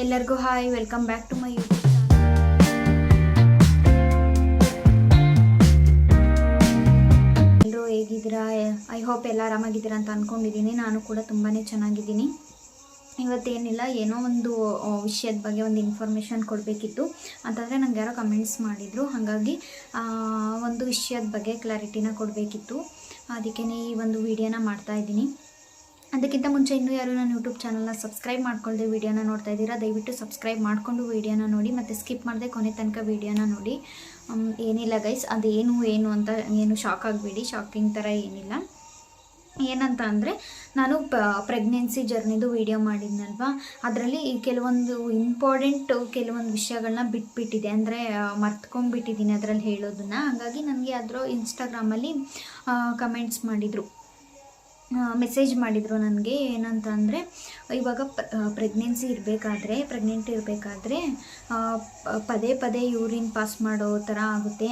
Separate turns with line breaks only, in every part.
ಎಲ್ಲರಿಗೂ hi welcome back to my YouTube ಎಲ್ಲರೂ ಹೇಗಿದ್ದೀರಾ? ಐ ಹೋಪ್ ಎಲ್ಲ ಆರಾಮಾಗಿದ್ದೀರಾ ಅಂತ ಅಂದ್ಕೊಂಡಿದ್ದೀನಿ ನಾನು ಕೂಡ ತುಂಬಾ ಚೆನ್ನಾಗಿದ್ದೀನಿ. ಇವತ್ತೇನಿಲ್ಲ, ಏನೋ ಒಂದು ವಿಷಯದ ಬಗ್ಗೆ ಒಂದು ಇನ್ಫಾರ್ಮೇಷನ್ ಕೊಡಬೇಕಿತ್ತು. ಅಂತಂದರೆ ನಂಗೆ ಯಾರೋ ಕಮೆಂಟ್ಸ್ ಮಾಡಿದರು. ಹಾಗಾಗಿ ಒಂದು ವಿಷಯದ ಬಗ್ಗೆ ಕ್ಲಾರಿಟಿನ ಕೊಡಬೇಕಿತ್ತು. ಅದಕ್ಕೇ ಈ ಒಂದು ವಿಡಿಯೋನ ಮಾಡ್ತಾ ಇದ್ದೀನಿ. ಅದಕ್ಕಿಂತ ಮುಂಚೆ ಇನ್ನೂ ಯಾರು ನನ್ನ ಯೂಟ್ಯೂಬ್ ಚಾನಲ್ನ ಸಬ್ಸ್ಕ್ರೈಬ್ ಮಾಡ್ಕೊಳ್ಳದೆ ವೀಡಿಯೋನ ನೋಡ್ತಾ ಇದ್ದೀರಾ, ದಯವಿಟ್ಟು ಸಬ್ಸ್ಕ್ರೈಬ್ ಮಾಡಿಕೊಂಡು ವೀಡಿಯೋನ ನೋಡಿ ಮತ್ತು ಸ್ಕಿಪ್ ಮಾಡದೆ ಕೊನೆ ತನಕ ವೀಡಿಯೋನ ನೋಡಿ. ಏನಿಲ್ಲ ಗೈಸ್ ಅದೇನು ಏನು ಅಂತ ಏನು ಶಾಕ್ ಆಗಬೇಡಿ ಶಾಕಿಂಗ್ ಥರ ಏನಿಲ್ಲ. ಏನಂತ ಅಂದರೆ, ನಾನು ಪ ಪ್ರೆಗ್ನೆನ್ಸಿ ಜರ್ನಿದು ವೀಡಿಯೋ ಮಾಡಿದ್ನಲ್ವಾ? ಅದರಲ್ಲಿ ಕೆಲವೊಂದು ಇಂಪಾರ್ಟೆಂಟ್ ಕೆಲವೊಂದು ವಿಷಯಗಳನ್ನ ಬಿಟ್ಬಿಟ್ಟಿದೆ. ಅಂದರೆ ಮರ್ತ್ಕೊಂಡ್ಬಿಟ್ಟಿದ್ದೀನಿ ಅದರಲ್ಲಿ ಹೇಳೋದನ್ನ. ಹಾಗಾಗಿ ನನಗೆ ಅದರ ಇನ್ಸ್ಟಾಗ್ರಾಮಲ್ಲಿ ಕಮೆಂಟ್ಸ್ ಮಾಡಿದರು. ಮೆಸೇಜ್ ಮಾಡಿದರು ನನಗೆ ಏನಂತ ಅಂದರೆ ಇವಾಗ ಪ್ರೆಗ್ನೆನ್ಸಿ ಇರಬೇಕಾದ್ರೆ ಪ್ರೆಗ್ನೆಂಟ್ ಇರಬೇಕಾದ್ರೆ ಪದೇ ಪದೇ ಯೂರಿನ್ ಪಾಸ್ ಮಾಡೋ ಥರ ಆಗುತ್ತೆ.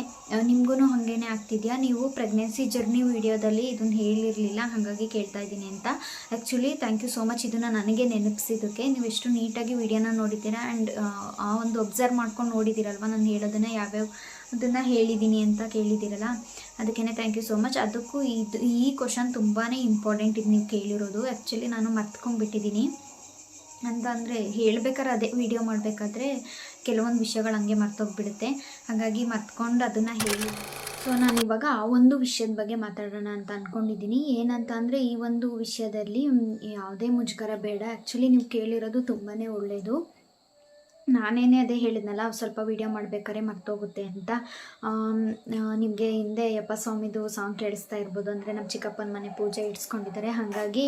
ನಿಮಗೂ ಹಾಗೇ ಆಗ್ತಿದೆಯಾ? ನೀವು ಪ್ರೆಗ್ನೆನ್ಸಿ ಜರ್ನಿ ವಿಡಿಯೋದಲ್ಲಿ ಇದನ್ನು ಹೇಳಿರಲಿಲ್ಲ, ಹಾಗಾಗಿ ಕೇಳ್ತಾ ಇದ್ದೀನಿ ಅಂತ. Actually thank you so much ಇದನ್ನು ನನಗೆ ನೆನಪಿಸಿದ್ದಕ್ಕೆ ನೀವು ಎಷ್ಟು ನೀಟಾಗಿ ವಿಡಿಯೋನ ನೋಡಿದ್ದೀರಾ? ಆ್ಯಂಡ್ ಆ ಒಂದು ಒಬ್ಸರ್ವ್ ಮಾಡ್ಕೊಂಡು ನೋಡಿದ್ದೀರಲ್ವ? ನಾನು ಹೇಳೋದನ್ನು ಯಾವ್ಯಾವ ಅದನ್ನು ಹೇಳಿದ್ದೀನಿ ಅಂತ ಕೇಳಿದ್ದೀರಲ್ಲ? ಅದಕ್ಕೇ ಥ್ಯಾಂಕ್ ಯು ಸೋ ಮಚ್ ಅದಕ್ಕೂ ಇದು, ಈ ಕ್ವಶನ್ ತುಂಬಾ ಇಂಪಾರ್ಟೆಂಟ್ ಇದು ನೀವು ಕೇಳಿರೋದು. ಆ್ಯಕ್ಚುಲಿ ನಾನು ಮರ್ತ್ಕೊಂಡ್ಬಿಟ್ಟಿದ್ದೀನಿ ಅಂತ ಅಂದರೆ ಹೇಳ್ಬೇಕಾದ್ರೆ ಅದೇ ವಿಡಿಯೋ ಮಾಡಬೇಕಾದ್ರೆ ಕೆಲವೊಂದು ವಿಷಯಗಳು ಹಂಗೆ ಮರ್ತೋಗ್ಬಿಡುತ್ತೆ. ಹಾಗಾಗಿ ಮರ್ತ್ಕೊಂಡು ಅದನ್ನು ಹೇಳಿ. ಸೊ ನಾನು ಇವಾಗ ಆ ಒಂದು ವಿಷಯದ ಬಗ್ಗೆ ಮಾತಾಡೋಣ ಅಂತ ಅಂದ್ಕೊಂಡಿದ್ದೀನಿ ಏನಂತ ಅಂದರೆ ಈ ಒಂದು ವಿಷಯದಲ್ಲಿ ಯಾವುದೇ ಮುಜುಗರ ಬೇಡ. ಆ್ಯಕ್ಚುಲಿ ನೀವು ಕೇಳಿರೋದು ತುಂಬಾ ಒಳ್ಳೆಯದು ನಾನೇನೇ ಅದೇ ಹೇಳಿದ್ನಲ್ಲ ಸ್ವಲ್ಪ ವೀಡಿಯೋ ಮಾಡ್ಬೇಕಾದ್ರೆ ಮರ್ತೋಗುತ್ತೆ ಅಂತ. ನಿಮಗೆ ಹಿಂದೆ ಯಪ್ಪ ಸ್ವಾಮಿದು ಸಾಂಗ್ ಕೇಳಿಸ್ತಾ ಇರ್ಬೋದು ಅಂದರೆ ನಮ್ಮ ಚಿಕ್ಕಪ್ಪನ ಮನೆ ಪೂಜೆ ಇಡ್ಸ್ಕೊಂಡಿದ್ದಾರೆ. ಹಾಗಾಗಿ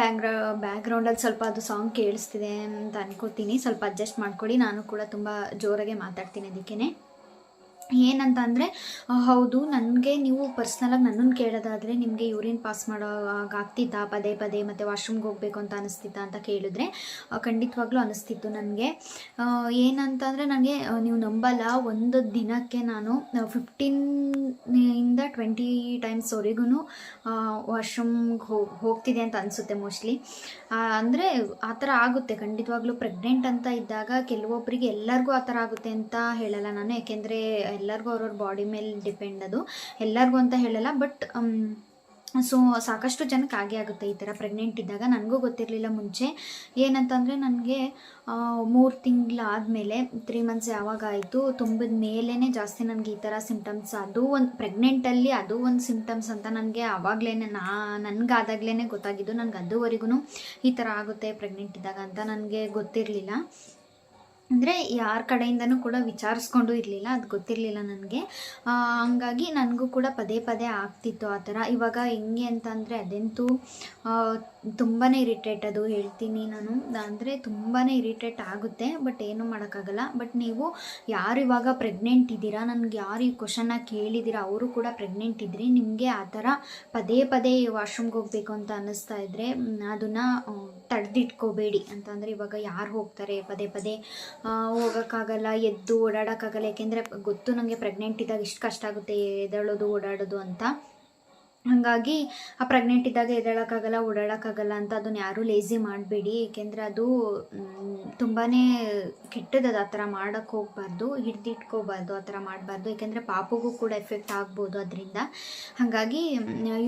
ಬ್ಯಾಗ್ರ ಬ್ಯಾಕ್ಗ್ರೌಂಡಲ್ಲಿ ಸ್ವಲ್ಪ ಅದು ಸಾಂಗ್ ಕೇಳಿಸ್ತಿದೆ ಅಂತ ಅನ್ಕೋತೀನಿ. ಸ್ವಲ್ಪ ಅಡ್ಜಸ್ಟ್ ಮಾಡ್ಕೊಳ್ಳಿ. ನಾನು ಕೂಡ ತುಂಬ ಜೋರಾಗೆ ಮಾತಾಡ್ತೀನಿ ಅದಕ್ಕೇ ಏನಂತ ಅಂದರೆ ಹೌದು, ನನಗೆ ನೀವು ಪರ್ಸ್ನಲಾಗಿ ನನ್ನನ್ನು ಕೇಳೋದಾದರೆ ನಿಮಗೆ ಯೂರಿನ್ ಪಾಸ್ ಮಾಡೋ ಆಗ ಆಗ್ತಿತ್ತಾ? ಪದೇ ಪದೇ ಮತ್ತು ವಾಶ್ರೂಮ್ಗೆ ಹೋಗಬೇಕು ಅಂತ ಅನಿಸ್ತಿತ್ತಾ ಅಂತ ಕೇಳಿದ್ರೆ ಖಂಡಿತವಾಗ್ಲೂ ಅನಿಸ್ತಿತ್ತು ನನಗೆ. ಏನಂತಂದರೆ ನನಗೆ ನೀವು ನಂಬಲ್ಲ, ಒಂದು ದಿನಕ್ಕೆ ನಾನು ಫಿಫ್ಟೀನ್ ಇಂದ ಟ್ವೆಂಟಿ ಟೈಮ್ಸ್ವರೆಗೂ ವಾಶ್ರೂಮ್ಗೆ ಹೋಗಿ ಹೋಗ್ತಿದೆ ಅಂತ ಅನಿಸುತ್ತೆ ಮೋಸ್ಟ್ಲಿ ಅಂದರೆ ಆ ಥರ ಆಗುತ್ತೆ. ಖಂಡಿತವಾಗ್ಲೂ ಪ್ರೆಗ್ನೆಂಟ್ ಅಂತ ಇದ್ದಾಗ ಕೆಲವೊಬ್ಬರಿಗೆ ಎಲ್ಲರಿಗೂ ಆ ಥರ ಆಗುತ್ತೆ ಅಂತ ಹೇಳಲ್ಲ ನಾನು. ಯಾಕೆಂದರೆ ಎಲ್ಲರಿಗೂ ಅವ್ರವ್ರ ಬಾಡಿ ಮೇಲೆ ಡಿಪೆಂಡ್ ಅದು. ಎಲ್ಲರಿಗೂ ಅಂತ ಹೇಳಲ್ಲ ಬಟ್ ಸೊ ಸಾಕಷ್ಟು ಜನಕ್ಕೆ ಆಗೇ ಆಗುತ್ತೆ ಈ ಥರ ಪ್ರೆಗ್ನೆಂಟ್ ಇದ್ದಾಗ. ನನಗೂ ಗೊತ್ತಿರಲಿಲ್ಲ ಮುಂಚೆ. ಏನಂತಂದರೆ ನನಗೆ ಮೂರು ತಿಂಗಳಾದಮೇಲೆ ತ್ರೀ ಮಂತ್ಸ್ ಯಾವಾಗ ಆಯಿತು, ತುಂಬಿದ ಮೇಲೇ ಜಾಸ್ತಿ ನನಗೆ ಈ ಥರ ಸಿಂಪ್ಟಮ್ಸ್ ಅದು ಒಂದು ಪ್ರೆಗ್ನೆಂಟಲ್ಲಿ ಅದು ಒಂದು ಸಿಮ್ಟಮ್ಸ್ ಅಂತ ನನಗೆ ಆವಾಗಲೇ ನಾ ನನಗಾದಾಗಲೇ ಗೊತ್ತಾಗಿದ್ದು. ನನಗೆ ಅದುವರೆಗೂ ಈ ಥರ ಆಗುತ್ತೆ ಪ್ರೆಗ್ನೆಂಟ್ ಇದ್ದಾಗ ಅಂತ ನನಗೆ ಗೊತ್ತಿರಲಿಲ್ಲ. ಅಂದರೆ ಯಾರ ಕಡೆಯಿಂದನೂ ಕೂಡ ವಿಚಾರಿಸ್ಕೊಂಡು ಇರಲಿಲ್ಲ, ಅದು ಗೊತ್ತಿರಲಿಲ್ಲ ನನಗೆ. ಹಂಗಾಗಿ ನನಗೂ ಕೂಡ ಪದೇ ಪದೇ ಆಗ್ತಿತ್ತು ಆ ಥರ. ಇವಾಗ ಹೆಂಗೆ ಅಂತಂದರೆ ಅದಂತೂ ತುಂಬಾ ಇರಿಟೇಟ್ ಅದು ಹೇಳ್ತೀನಿ ನಾನು. ಅಂದರೆ ತುಂಬಾ ಇರಿಟೇಟ್ ಆಗುತ್ತೆ, ಬಟ್ ಏನೂ ಮಾಡೋಕ್ಕಾಗಲ್ಲ. ಬಟ್ ನೀವು ಯಾರು ಇವಾಗ ಪ್ರೆಗ್ನೆಂಟ್ ಇದ್ದೀರಾ, ನನಗೆ ಯಾರು ಈ ಕ್ವಶನ್ನ ಕೇಳಿದ್ದೀರಾ, ಅವರು ಕೂಡ ಪ್ರೆಗ್ನೆಂಟ್ ಇದ್ರಿ, ನಿಮಗೆ ಆ ಥರ ಪದೇ ಪದೇ ವಾಶ್ರೂಮ್ಗೆ ಹೋಗಬೇಕು ಅಂತ ಅನ್ನಿಸ್ತಾ ಇದ್ದರೆ ಅದನ್ನು ತಡೆದಿಟ್ಕೋಬೇಡಿ. ಅಂತಂದರೆ ಇವಾಗ ಯಾರು ಹೋಗ್ತಾರೆ, ಪದೇ ಪದೇ ಹೋಗೋಕ್ಕಾಗಲ್ಲ, ಎದ್ದು ಓಡಾಡೋಕ್ಕಾಗಲ್ಲ. ಯಾಕೆಂದರೆ ಗೊತ್ತು ನನಗೆ ಪ್ರೆಗ್ನೆಂಟ್ ಇದ್ದಾಗ ಇಷ್ಟು ಕಷ್ಟ ಆಗುತ್ತೆ, ಎದ್ದೇಳೋದು, ಓಡಾಡೋದು ಅಂತ. ಹಾಗಾಗಿ ಆ ಪ್ರೆಗ್ನೆಂಟ್ ಇದ್ದಾಗ ಎದ್ದೇಳೋಕ್ಕಾಗಲ್ಲ, ಓಡಾಡೋಕ್ಕಾಗಲ್ಲ ಅಂತ ಅದನ್ನು ಯಾರೂ ಲೇಜಿ ಮಾಡಬೇಡಿ. ಏಕೆಂದರೆ ಅದು ತುಂಬಾ ಕೆಟ್ಟದದು ಆ ಥರ ಮಾಡೋಕ್ಕೆ ಹೋಗ್ಬಾರ್ದು, ಹಿಡ್ದಿಟ್ಕೋಬಾರ್ದು, ಆ ಥರ ಮಾಡಬಾರ್ದು. ಏಕೆಂದರೆ ಪಾಪಗೂ ಕೂಡ ಎಫೆಕ್ಟ್ ಆಗ್ಬೋದು ಅದರಿಂದ. ಹಾಗಾಗಿ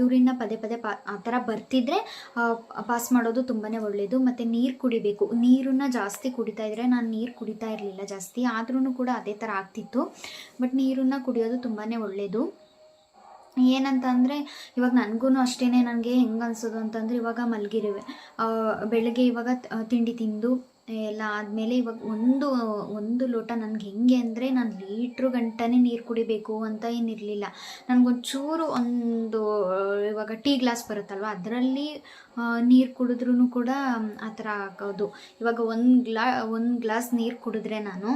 ಯೂರಿನ ಪದೇ ಪದೇ ಪಾ, ಆ ಥರ ಬರ್ತಿದ್ರೆ ಪಾಸ್ ಮಾಡೋದು ತುಂಬಾ ಒಳ್ಳೆಯದು ಮತ್ತು ನೀರು ಕುಡಿಬೇಕು. ನೀರನ್ನ ಜಾಸ್ತಿ ಕುಡಿತಾ ಇದ್ದರೆ ನಾನು ನೀರು ಕುಡಿತಾ ಇರಲಿಲ್ಲ ಜಾಸ್ತಿ. ಆದ್ರೂ ಕೂಡ ಅದೇ ಥರ ಆಗ್ತಿತ್ತು. ಬಟ್ ನೀರನ್ನು ಕುಡಿಯೋದು ತುಂಬಾ ಒಳ್ಳೆಯದು ಏನಂತ ಅಂದರೆ ಇವಾಗ ನನಗೂ ಅಷ್ಟೇ ನನಗೆ ಹೆಂಗೆ ಅನ್ಸೋದು ಅಂತಂದರೆ, ಇವಾಗ ಮಲಗಿರುವೆ. ಬೆಳಗ್ಗೆ ಇವಾಗ ತಿಂಡಿ ತಿಂದು ಎಲ್ಲ ಆದಮೇಲೆ ಇವಾಗ ಒಂದು ಒಂದು ಲೋಟ ನನಗೆ ಹೆಂಗೆ ಅಂದರೆ ನಾನು ಲೀಟ್ರು ಗಂಟನೇ ನೀರು ಕುಡಿಬೇಕು ಅಂತ ಏನಿರಲಿಲ್ಲ. ನನಗೊಂಚೂರು ಒಂದು, ಇವಾಗ ಟೀ ಗ್ಲಾಸ್ ಬರುತ್ತಲ್ವ, ಅದರಲ್ಲಿ ನೀರು ಕುಡಿದ್ರೂ ಕೂಡ ಆ ಥರ ಆಗೋದು. ಇವಾಗ ಒಂದು ಗ್ಲಾ, ಒಂದು ಗ್ಲಾಸ್ ನೀರು ಕುಡಿದ್ರೆ ನಾನು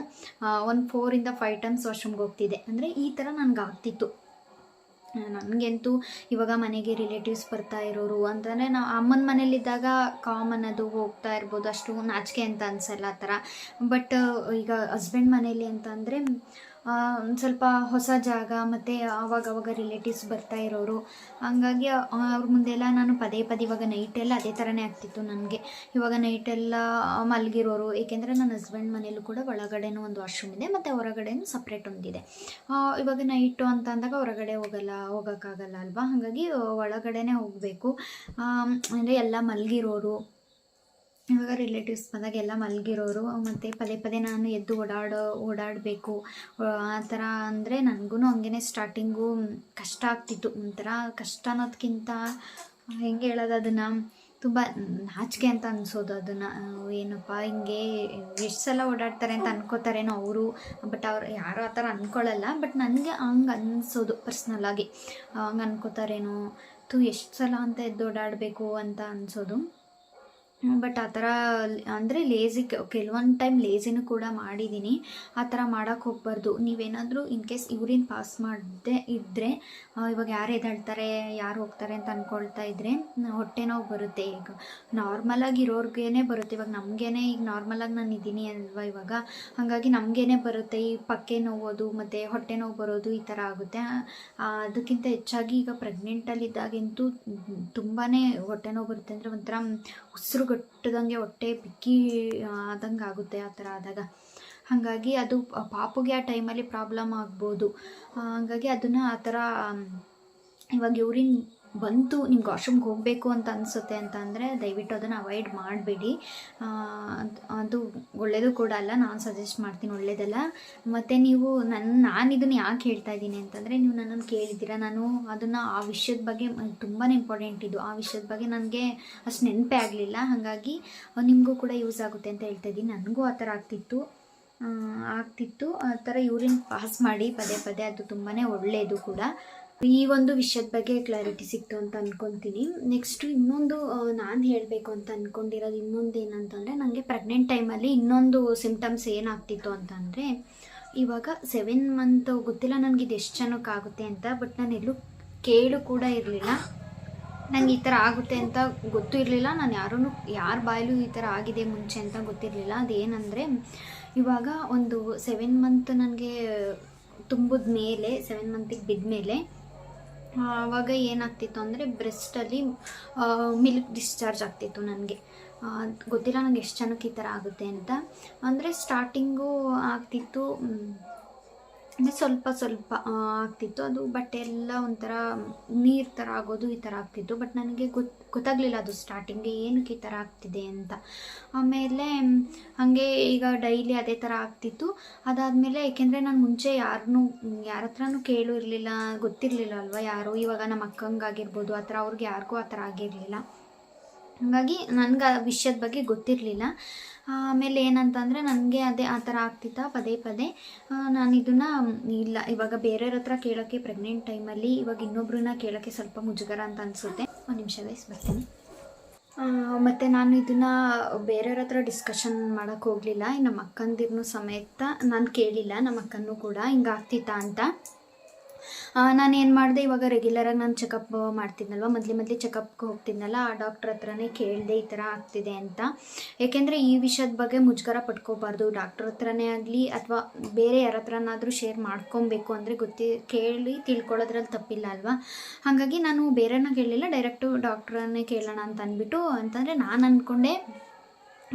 ಒಂದು ಫೋರಿಂದ ಫೈವ್ ಟೈಮ್ಸ್ ವಾಶ್ರೂಮ್ಗೆ ಹೋಗ್ತಿದ್ದೆ. ಅಂದರೆ ಈ ಥರ ನನಗೆ ಆಗ್ತಿತ್ತು ನನಗಂತೂ ಇವಾಗ ಮನೆಗೆ ರಿಲೇಟಿವ್ಸ್ ಬರ್ತಾ ಇರೋರು ಅಂತಂದರೆ ನಾವು ಅಮ್ಮನ ಮನೇಲಿದ್ದಾಗ ಕಾಮನ್ ಅದು ಹೋಗ್ತಾ ಇರ್ಬೋದು, ಅಷ್ಟು ನಾಚಿಕೆ ಅಂತ ಅನಿಸಲ್ಲ ಆ ಥರ. ಬಟ್ ಈಗ ಹಸ್ಬೆಂಡ್ ಮನೇಲಿ ಅಂತಂದರೆ ಒಂದು ಸ್ವಲ್ಪ ಹೊಸ ಜಾಗ ಮತ್ತು ಆವಾಗವಾಗ ರಿಲೇಟಿವ್ಸ್ ಬರ್ತಾ ಇರೋರು. ಹಂಗಾಗಿ ಅವ್ರ ಮುಂದೆಲ್ಲ ನಾನು ಪದೇ ಪದೇ ಇವಾಗ ನೈಟೆಲ್ಲ ಅದೇ ಥರನೇ ಆಗ್ತಿತ್ತು ನನಗೆ. ಇವಾಗ ನೈಟೆಲ್ಲ ಮಲಗಿರೋರು, ಏಕೆಂದರೆ ನನ್ನ ಹಸ್ಬೆಂಡ್ ಮನೇಲೂ ಕೂಡ ಒಳಗಡೆನೂ ಒಂದು ವಾಶ್ರೂಮ್ ಇದೆ, ಮತ್ತು ಹೊರಗಡೆನೂ ಸಪ್ರೇಟ್ ಒಂದಿದೆ ಇವಾಗ ನೈಟು ಅಂತ ಅಂದಾಗ ಹೊರಗಡೆ ಹೋಗಲ್ಲ, ಹೋಗೋಕ್ಕಾಗಲ್ಲ ಅಲ್ವಾ? ಹಾಗಾಗಿ ಒಳಗಡೆನೇ ಹೋಗಬೇಕು. ಅಂದರೆ ಎಲ್ಲ ಮಲಗಿರೋರು ಇವಾಗ ರಿಲೇಟಿವ್ಸ್ ಬಂದಾಗ ಎಲ್ಲ ಮಲಗಿರೋರು, ಮತ್ತು ಪದೇ ಪದೇ ನಾನು ಎದ್ದು ಓಡಾಡೋ, ಓಡಾಡಬೇಕು. ಆ ಥರ ಅಂದರೆ ನನಗೂ ಹಂಗೆ ಸ್ಟಾರ್ಟಿಂಗು ಕಷ್ಟ ಆಗ್ತಿತ್ತು. ಒಂಥರ ಕಷ್ಟ ಅನ್ನೋದಕ್ಕಿಂತ ಹೆಂಗೆ ಹೇಳೋದು ಅದನ್ನು, ತುಂಬ ನಾಚಿಕೆ ಅಂತ ಅನಿಸೋದು ಅದನ್ನು. ಏನಪ್ಪ, ಹಿಂಗೆ ಎಷ್ಟು ಸಲ ಓಡಾಡ್ತಾರೆ ಅಂತ ಅನ್ಕೋತಾರೇನೋ ಅವರು ಬಟ್ ಅವ್ರು ಯಾರು ಆ ಥರ ಅಂದ್ಕೊಳ್ಳಲ್ಲ ಬಟ್ ನನಗೆ ಹಂಗೆ ಅನಿಸೋದು ಪರ್ಸ್ನಲ್ಲಾಗಿ ಹಂಗೆ ಅನ್ಕೋತಾರೇನೋ, ತು ಎಷ್ಟು ಸಲ ಅಂತ ಎದ್ದು ಓಡಾಡಬೇಕು ಅಂತ ಅನಿಸೋದು. ಬಟ್ ಆ ಥರ ಅಂದರೆ ಲೇಸಿ ಕೆಲವೊಂದು ಟೈಮ್ ಲೇಸಿನೂ ಕೂಡ ಮಾಡಿದ್ದೀನಿ ಆ ಥರ ಮಾಡೋಕ್ಕೆ ಹೋಗ್ಬಾರ್ದು. ನೀವೇನಾದರೂ ಇನ್ ಕೇಸ್ ಯೂರಿನ್ ಪಾಸ್ ಮಾಡದೆ ಇದ್ದರೆ ಇವಾಗ ಯಾರು ಎದ್ದಾಳ್ತಾರೆ ಯಾರು ಹೋಗ್ತಾರೆ ಅಂತ ಅಂದ್ಕೊಳ್ತಾ ಇದ್ದರೆ ಹೊಟ್ಟೆ ನೋವು ಬರುತ್ತೆ ಈಗ. ನಾರ್ಮಲಾಗಿ ಇರೋರ್ಗೇ ಬರುತ್ತೆ. ಇವಾಗ ನಮಗೇನೆ ಈಗ ನಾರ್ಮಲಾಗಿ ನಾನು ಇದ್ದೀನಿ ಅಲ್ವಾ ಇವಾಗ? ಹಾಗಾಗಿ ನಮಗೇನೆ ಬರುತ್ತೆ ಈ ಪಕ್ಕೆ ನೋವೋದು, ಮತ್ತು ಹೊಟ್ಟೆ ನೋವು ಬರೋದು ಈ ಥರ ಆಗುತ್ತೆ. ಅದಕ್ಕಿಂತ ಹೆಚ್ಚಾಗಿ ಈಗ ಪ್ರೆಗ್ನೆಂಟಲ್ಲಿದ್ದಾಗಂತೂ ತುಂಬಾ ಹೊಟ್ಟೆ ನೋವು ಬರುತ್ತೆ. ಅಂದರೆ ಒಂಥರ ಉಸಿರು ಗಟ್ಟದಂಗೆ, ಹೊಟ್ಟೆ ಬಿಕ್ಕಿ ಆದಂಗೆ ಆಗುತ್ತೆ ಆ ಥರ ಆದಾಗ. ಹಾಗಾಗಿ ಅದು ಪಾಪುಗೆ ಆ ಟೈಮಲ್ಲಿ ಪ್ರಾಬ್ಲಮ್ ಆಗ್ಬೋದು. ಹಾಗಾಗಿ ಅದನ್ನು ಆ ಥರ ಇವಾಗ ಯೂರಿನ್ ಬಂತು ನಿಮ್ಗೆ ವಾಶ್ರೂಮ್ಗೆ ಹೋಗಬೇಕು ಅಂತ ಅನಿಸುತ್ತೆ ಅಂತ ಅಂದರೆ ದಯವಿಟ್ಟು ಅದನ್ನು ಅವಾಯ್ಡ್ ಮಾಡಬೇಡಿ. ಅದು ಒಳ್ಳೆಯದು ಕೂಡ ಅಲ್ಲ, ನಾನು ಸಜೆಸ್ಟ್ ಮಾಡ್ತೀನಿ ಒಳ್ಳೇದಲ್ಲ. ಮತ್ತು ನೀವು ನನ್ನ ನಾನು ಇದನ್ನು ಯಾಕೆ ಹೇಳ್ತಾ ಇದ್ದೀನಿ ಅಂತಂದರೆ ನೀವು ನನ್ನನ್ನು ಕೇಳಿದ್ದೀರಾ, ನಾನು ಅದನ್ನು ಆ ವಿಷಯದ ಬಗ್ಗೆ ತುಂಬಾ ಇಂಪಾರ್ಟೆಂಟ್ ಇದು. ಆ ವಿಷಯದ ಬಗ್ಗೆ ನನಗೆ ಅಷ್ಟು ನೆನಪೇ ಆಗಲಿಲ್ಲ. ಹಾಗಾಗಿ ನಿಮಗೂ ಕೂಡ ಯೂಸ್ ಆಗುತ್ತೆ ಅಂತ ಹೇಳ್ತಾ ಇದ್ದೀನಿ. ನನಗೂ ಆ ಥರ ಆಗ್ತಿತ್ತು. ಆಗ್ತಿತ್ತು. ಆ ಥರ ಯೂರಿನ್ ಪಾಸ್ ಮಾಡಿ ಪದೇ ಪದೇ, ಅದು ತುಂಬಾ ಒಳ್ಳೆಯದು ಕೂಡ. ಈ ಒಂದು ವಿಷಯದ ಬಗ್ಗೆ ಕ್ಲಾರಿಟಿ ಸಿಕ್ತು ಅಂತ ಅನ್ಕೊಂತೀನಿ. ನೆಕ್ಸ್ಟ್ ಇನ್ನೊಂದು ನಾನು ಹೇಳಬೇಕು ಅಂತ ಅಂದ್ಕೊಂಡಿರೋದು ಇನ್ನೊಂದು ಏನಂತಂದರೆ ನನಗೆ ಪ್ರೆಗ್ನೆಂಟ್ ಟೈಮಲ್ಲಿ ಇನ್ನೊಂದು ಸಿಂಪ್ಟಮ್ಸ್ ಏನಾಗ್ತಿತ್ತು ಅಂತಂದರೆ, ಇವಾಗ ಸೆವೆನ್ ಮಂತ್ ಗೊತ್ತಿಲ್ಲ ನನಗೆ ಇದು ಎಷ್ಟು ಜನಕ್ಕಾಗುತ್ತೆ ಅಂತ ಬಟ್ ನಾನು ಎಲ್ಲೂ ಕೇಳು ಕೂಡ ಇರಲಿಲ್ಲ. ನನಗೆ ಈ ಥರ ಆಗುತ್ತೆ ಅಂತ ಗೊತ್ತು ಇರಲಿಲ್ಲ. ನಾನು ಯಾರೂ ಯಾರ ಬಾಯಲ್ಲೂ ಈ ಥರ ಆಗಿದೆ ಮುಂಚೆ ಅಂತ ಗೊತ್ತಿರಲಿಲ್ಲ. ಅದೇನಂದರೆ, ಇವಾಗ ಒಂದು ಸೆವೆನ್ ಮಂತ್ ನನಗೆ ತುಂಬಿದ ಮೇಲೆ ಸೆವೆನ್ ಮಂತಿಗೆ ಬಿದ್ದ ಮೇಲೆ ಆವಾಗ ಏನಾಗ್ತಿತ್ತು ಅಂದರೆ ಬ್ರೆಸ್ಟಲ್ಲಿ ಮಿಲ್ಕ್ ಡಿಸ್ಚಾರ್ಜ್ ಆಗ್ತಿತ್ತು ನನಗೆ. ಗೊತ್ತಿಲ್ಲ ನನಗೆ ಎಷ್ಟು ಜನಕ್ಕೆ ಈ ಥರ ಆಗುತ್ತೆ ಅಂತ. ಅಂದರೆ ಸ್ಟಾರ್ಟಿಂಗು ಆಗ್ತಿತ್ತು ಅಂದರೆ ಸ್ವಲ್ಪ ಸ್ವಲ್ಪ ಆಗ್ತಿತ್ತು ಅದು. ಬಟ್ ಎಲ್ಲ ಒಂಥರ ನೀರು ಥರ ಆಗೋದು ಈ ಥರ ಆಗ್ತಿತ್ತು. ಬಟ್ ನನಗೆ ಗೊತ್ತು ಗೊತ್ತಾಗಲಿಲ್ಲ ಅದು ಸ್ಟಾರ್ಟಿಂಗ್ಗೆ ಏನಕ್ಕೆ ಈ ಥರ ಆಗ್ತಿದೆ ಅಂತ. ಆಮೇಲೆ, ಹಾಗೆ ಈಗ ಡೈಲಿ ಅದೇ ಥರ ಆಗ್ತಿತ್ತು. ಅದಾದಮೇಲೆ ಏಕೆಂದರೆ ನಾನು ಮುಂಚೆ ಯಾರನ್ನೂ ಯಾರ ಹತ್ರನೂ ಕೇಳು ಇರಲಿಲ್ಲ, ಗೊತ್ತಿರಲಿಲ್ಲ ಅಲ್ವಾ ಯಾರು? ಇವಾಗ ನಮ್ಮ ಅಕ್ಕಂಗಾಗಿರ್ಬೋದು, ಆ ಥರ ಅವ್ರಿಗೆ ಯಾರಿಗೂ ಆ ಥರ ಆಗಿರಲಿಲ್ಲ. ಹಾಗಾಗಿ ನನಗೆ ಆ ವಿಷಯದ ಬಗ್ಗೆ ಗೊತ್ತಿರಲಿಲ್ಲ. ಆಮೇಲೆ ಏನಂತಂದರೆ ನನಗೆ ಅದೇ ಆ ಥರ ಆಗ್ತಿತ್ತ ಪದೇ ಪದೇ. ನಾನು ಇದನ್ನು ಇಲ್ಲ, ಇವಾಗ ಬೇರೆಯವ್ರ ಹತ್ರ ಕೇಳೋಕ್ಕೆ ಪ್ರೆಗ್ನೆಂಟ್ ಟೈಮಲ್ಲಿ ಇವಾಗ ಇನ್ನೊಬ್ರನ್ನ ಕೇಳೋಕ್ಕೆ ಸ್ವಲ್ಪ ಮುಜುಗರ ಅಂತ ಅನಿಸುತ್ತೆ. ಒಂದು ನಿಮಿಷ ವಯಸ್ಸು ಬರ್ತೀನಿ ಮತ್ತು ನಾನು ಇದನ್ನು ಬೇರೆಯವ್ರ ಹತ್ರ ಡಿಸ್ಕಷನ್ ಮಾಡೋಕ್ಕೆ ಹೋಗಲಿಲ್ಲ. ನಮ್ಮ ಅಕ್ಕಂದಿರ್ನು ಸಮೇತ ನಾನು ಕೇಳಿಲ್ಲ ನಮ್ಮ ಅಕ್ಕನೂ ಕೂಡ. ಹಿಂಗೆ ಆಗ್ತಿತ್ತ ಅಂತ. ನಾನು ಏನು ಮಾಡಿದೆ, ಇವಾಗ ರೆಗ್ಯುಲರಾಗಿ ನಾನು ಚೆಕಪ್ ಮಾಡ್ತಿದ್ನಲ್ವ? ಮೊದಲೇ ಮೊದಲೇ ಚೆಕಪ್ಗೆ ಹೋಗ್ತಿದ್ನಲ್ಲ, ಆ ಡಾಕ್ಟ್ರ್ ಹತ್ರನೇ ಕೇಳಿದೆ ಈ ಥರ ಆಗ್ತಿದೆ ಅಂತ. ಏಕೆಂದರೆ ಈ ವಿಷಯದ ಬಗ್ಗೆ ಮುಜುಗರ ಪಡ್ಕೋಬಾರ್ದು ಡಾಕ್ಟ್ರ್ ಹತ್ರನೇ ಆಗಲಿ ಅಥವಾ ಬೇರೆ ಯಾರ ಹತ್ರನಾದರೂ ಶೇರ್ ಮಾಡ್ಕೊಬೇಕು ಅಂದರೆ ಗೊತ್ತಿ, ಕೇಳಿ ತಿಳ್ಕೊಳ್ಳೋದ್ರಲ್ಲಿ ತಪ್ಪಿಲ್ಲ ಅಲ್ವಾ? ಹಾಗಾಗಿ ನಾನು ಬೇರೆನ ಕೇಳಲಿಲ್ಲ ಡೈರೆಕ್ಟು ಡಾಕ್ಟ್ರನ್ನೇ ಕೇಳೋಣ ಅಂತ ಅಂದ್ಬಿಟ್ಟು, ಅಂತಂದರೆ ನಾನು ಅಂದ್ಕೊಂಡೆ